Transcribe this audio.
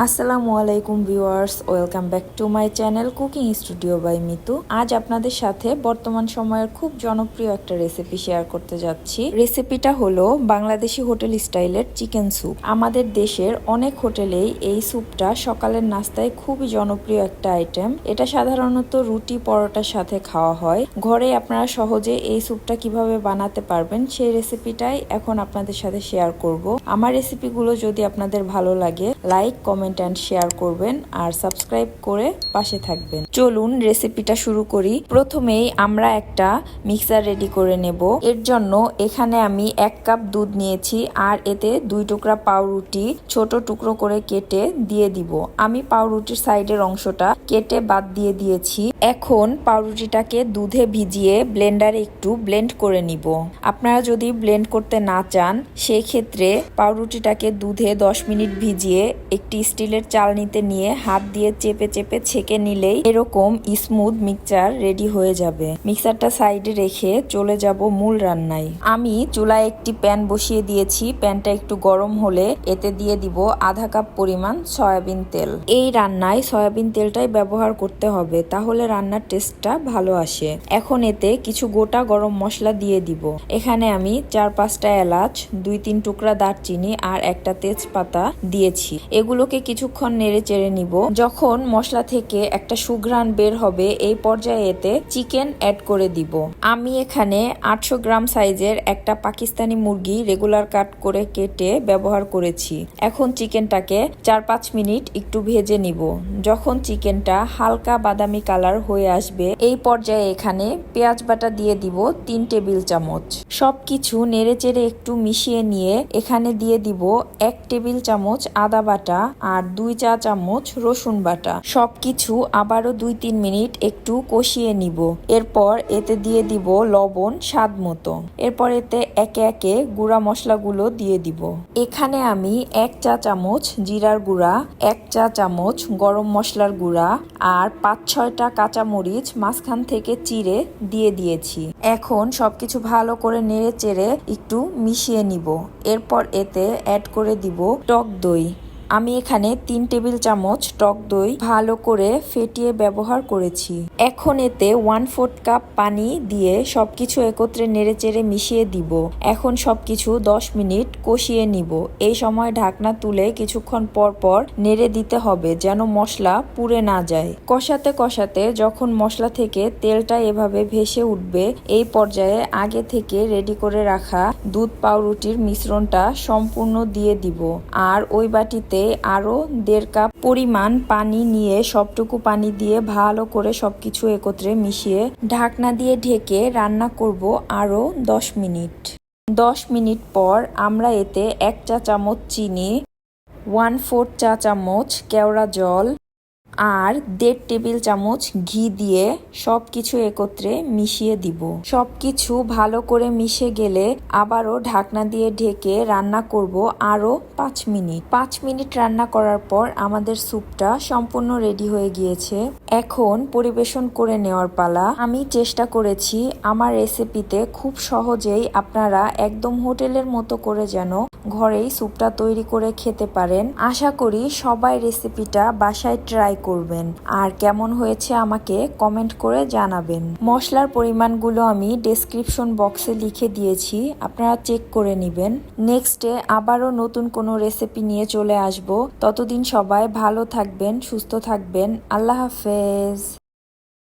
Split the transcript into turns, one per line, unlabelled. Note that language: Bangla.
আসসালামু আলাইকুম viewers, welcome back to my channel cooking studio by Mitu. আজ আপনাদের সাথে বর্তমান সময়ের খুব জনপ্রিয় একটা রেসিপি শেয়ার করতে যাচ্ছি। রেসিপিটা হলো বাংলাদেশি হোটেল স্টাইলের চিকেন স্যুপ। আমাদের দেশের অনেক হোটেলেই এই স্যুপটা সকালের নাস্তায় খুবই জনপ্রিয় একটা আইটেম এটা সাধারণত রুটি পরোটার সাথে খাওয়া হয়। ঘরে আপনারা সহজে এই স্যুপটা কীভাবে বানাতে পারবেন সেই রেসিপিটাই এখন আপনাদের সাথে শেয়ার করব। আমার রেসিপিগুলো যদি আপনাদের ভালো লাগে লাইক কমেন্ট অ্যান্ড শেয়ার করবেন আর সাবস্ক্রাইব করে পাশে থাকবেন। চলুন রেসিপিটা শুরু করি। প্রথমেই আমরা একটা মিক্সার রেডি করে নেব। এর জন্য এখানে আমি এক কাপ দুধ নিয়েছি আর এতে দুই টুকরা পাউরুটি ছোট টুকরো করে কেটে দিয়ে দিব। আমি পাউরুটির সাইডের অংশটা কেটে বাদ দিয়ে দিয়েছি। এখন পাউরুটিটাকে দুধে ভিজিয়ে ব্লেন্ডারে একটু ব্লেন্ড করে নিব। আপনারা যদি ব্লেন্ড করতে না চান সেই ক্ষেত্রে পাউরুটিটাকে দুধে 10 মিনিট ভিজিয়ে একটি স্টিলের চালনিতে নিয়ে হাত দিয়ে চেপে চেপে ছেঁকে নিলেই এরকম স্মুথ মিক্সচার রেডি হয়ে যাবে। মিক্সারটা সাইডে রেখে চলে যাব মূল রান্নায়। আমি চুলায় একটি প্যান বসিয়ে দিয়েছি। প্যানটা একটু গরম হলে এতে দিয়ে দিব আধা কাপ পরিমাণ সয়াবিন তেল। এই রান্নায় সয়াবিন তেলটাই ব্যবহার করতে হবে, তাহলে রান্নার টেস্টটা ভালো আসে। এখন এতে কিছু গোটা গরম মশলা দিয়ে দিব। এখানে আমি চার পাঁচটা এলাচ, দুই তিন টুকরা দারচিনি আর একটা তেজপাতা দিয়েছি। এগুলোকে কিছুক্ষণ নেড়ে চেড়ে নিব। যখন মশলা থেকে একটা সুঘ্রাণ বের হবে, এই পর্যায়ে এতে চিকেন অ্যাড করে দিব। আমি এখানে আটশো গ্রাম সাইজের একটা পাকিস্তানি মুরগি রেগুলার কাট করে কেটে ব্যবহার করেছি। এখন চিকেনটাকে চার পাঁচ মিনিট একটু ভেজে নিব। যখন চিকেনটা হালকা বাদামি কালার হয়ে আসবে, এই পর্যায়ে এখানে পেঁয়াজ বাটা দিয়ে দিব তিন টেবিল চামচ। সবকিছু নেড়ে চেড়ে একটু মিশিয়ে নিয়ে এখানে দিয়ে দিব এক টেবিল চামচ আদা বাটা আর দুই চা চামচ রসুন বাটা। সবকিছু আবারও দুই তিন মিনিট একটু কষিয়ে নিব। এরপর এতে দিয়ে দিব লবণ স্বাদ মতো। এরপর এতে একে একে গুঁড়া মশলাগুলো দিয়ে দিব। এখানে আমি এক চা চামচ জিরার গুঁড়া, এক চা চামচ গরম মশলার গুঁড়া আর পাঁচ ছয়টা কাঁচামরিচ মাঝখান থেকে চিড়ে দিয়ে দিয়েছি। এখন সবকিছু ভালো করে নেড়ে চেড়ে একটু মিশিয়ে নিব। এরপর এতে অ্যাড করে দিব টক দই। আমি এখানে তিন টেবিল চামচ টক দই ভালো করে ফেটিয়ে ব্যবহার করেছি। এখন এতে ওয়ান ফোর্থ কাপ পানি দিয়ে সবকিছু একত্রে নেড়েচেড়ে মিশিয়ে দিব। এখন সবকিছু দশ মিনিট কষিয়ে নিব। এই সময় ঢাকনা তুলে কিছুক্ষণ পর পর নেড়ে দিতে হবে যেন মশলা পুড়ে না যায়। কষাতে কষাতে যখন মশলা থেকে তেলটা এভাবে ভেসে উঠবে, এই পর্যায়ে আগে থেকে রেডি করে রাখা দুধ পাউরুটির মিশ্রণটা সম্পূর্ণ দিয়ে দিব। আর ওই বাটিতে আরও দেড় কাপ পরিমাণ পানি নিয়ে সবটুকু পানি দিয়ে ভালো করে সব কিছু একত্রে মিশিয়ে ঢাকনা দিয়ে ঢেকে রান্না করব আরও দশ মিনিট। দশ মিনিট পর আমরা এতে এক চা চামচ চিনি, ওয়ান ফোর চা চামচ কেওড়া জল আর দেড় টেবিল চামচ ঘি দিয়ে সব কিছু একত্রে মিশিয়ে দিব। সব কিছু ভালো করে মিশে গেলে আবারও ঢাকনা দিয়ে ঢেকে রান্না করব আরও পাঁচ মিনিট। পাঁচ মিনিট রান্না করার পর আমাদের স্যুপটা সম্পূর্ণ রেডি হয়ে গিয়েছে। এখন পরিবেশন করে নেওয়ার পালা। আমি চেষ্টা করেছি আমার রেসিপিতে খুব সহজেই আপনারা একদম হোটেলের মতো করে যেন ঘরেই স্যুপটা তৈরি করে খেতে পারেন। আশা করি সবাই রেসিপিটা বাসায় ট্রাই করবেন। আর কেমন হয়েছে আমাকে কমেন্ট করে জানাবেন। মশলার পরিমাণগুলো আমি ডেসক্রিপশন বক্সে লিখে দিয়েছি, আপনারা চেক করে নেবেন। নেক্সটে আবারও নতুন কোনো রেসিপি নিয়ে চলে আসব। ততদিন সবাই ভালো থাকবেন, সুস্থ থাকবেন। আল্লাহ হাফেজ।